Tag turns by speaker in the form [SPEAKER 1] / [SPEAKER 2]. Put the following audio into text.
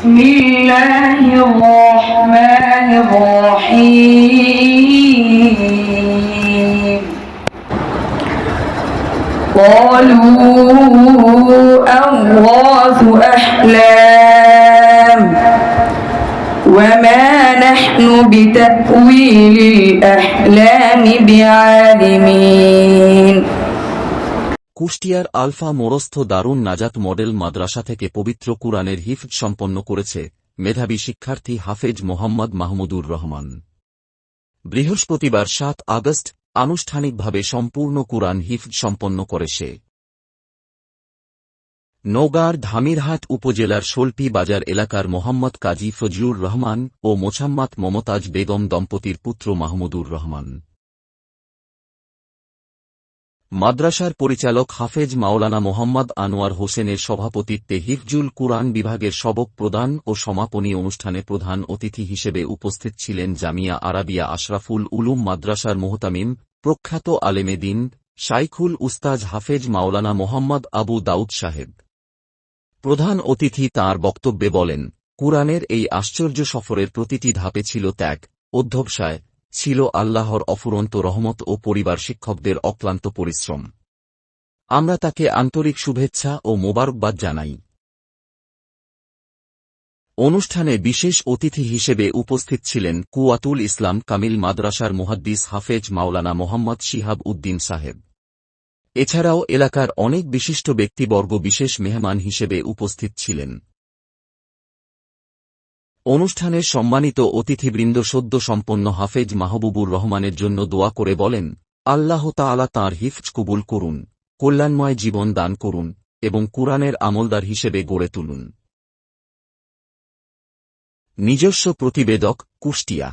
[SPEAKER 1] بسم الله الرحمن الرحيم قالوا أغاث أحلام وما نحن بتأويل الأحلام بعالمين
[SPEAKER 2] কুষ্টিয়ার আলফা মোরস্থ দারুন নাজাত মডেল মাদ্রাসা থেকে পবিত্র কুরআনের হিফজ সম্পন্ন করেছে মেধাবী শিক্ষার্থী হাফেজ মোহাম্মদ মাহমুদুর রহমান বৃহস্পতিবার সাত আগস্ট আনুষ্ঠানিকভাবে সম্পূর্ণ কুরআন হিফজ সম্পন্ন করে সে নওগাঁর ধামিরহাট উপজেলার শোলপি বাজার এলাকার মোহাম্মদ কাজী ফজিউর রহমান ও মোছাম্মাত মমতাজ বেগম দম্পতির পুত্র মাহমুদুর রহমান মাদ্রাসার পরিচালক হাফেজ মাওলানা মোহাম্মদ আনোয়ার হোসেনের সভাপতিত্বে হিফজুল কুরআন বিভাগের সবক প্রদান ও সমাপনী অনুষ্ঠানে প্রধান অতিথি হিসেবে উপস্থিত ছিলেন জামিয়া আরাবিয়া আশরাফুল উলুম মাদ্রাসার মোহতামিম প্রখ্যাত আলেমে দিন শাইখুল উস্তাজ হাফেজ মাওলানা মোহাম্মদ আবু দাউদ সাহেব প্রধান অতিথি তার বক্তব্যে বলেন কুরআনের এই আশ্চর্য সফরের প্রতিটি ধাপে ছিল ত্যাগ অধ্যবসায় ছিল আল্লাহর অফুরন্ত রহমত ও পরিবার শিক্ষকদের অক্লান্ত পরিশ্রম আমরা তাকে আন্তরিক শুভেচ্ছা ও মোবারকবাদ জানাই অনুষ্ঠানে বিশেষ অতিথি হিসেবে উপস্থিত ছিলেন কুয়াতুল ইসলাম কামিল মাদ্রাসার মুহাদ্দিস হাফেজ মাওলানা মোহাম্মদ শিহাব উদ্দিন সাহেব এছাড়াও এলাকার অনেক বিশিষ্ট ব্যক্তিবর্গ বিশেষ মেহমান হিসেবে উপস্থিত ছিলেন অনুষ্ঠানে সম্মানিত অতিথিবৃন্দ সদ্য সম্পন্ন হাফেজ মাহবুবুর রহমানের জন্য দোয়া করে বলেন আল্লাহ তালা তাঁর হিফজ কবুল করুন কল্যাণময় জীবন দান করুন এবং কুরআনের আমলদার হিসেবে গড়ে তুলুন নিজস্ব প্রতিবেদক কুষ্টিয়া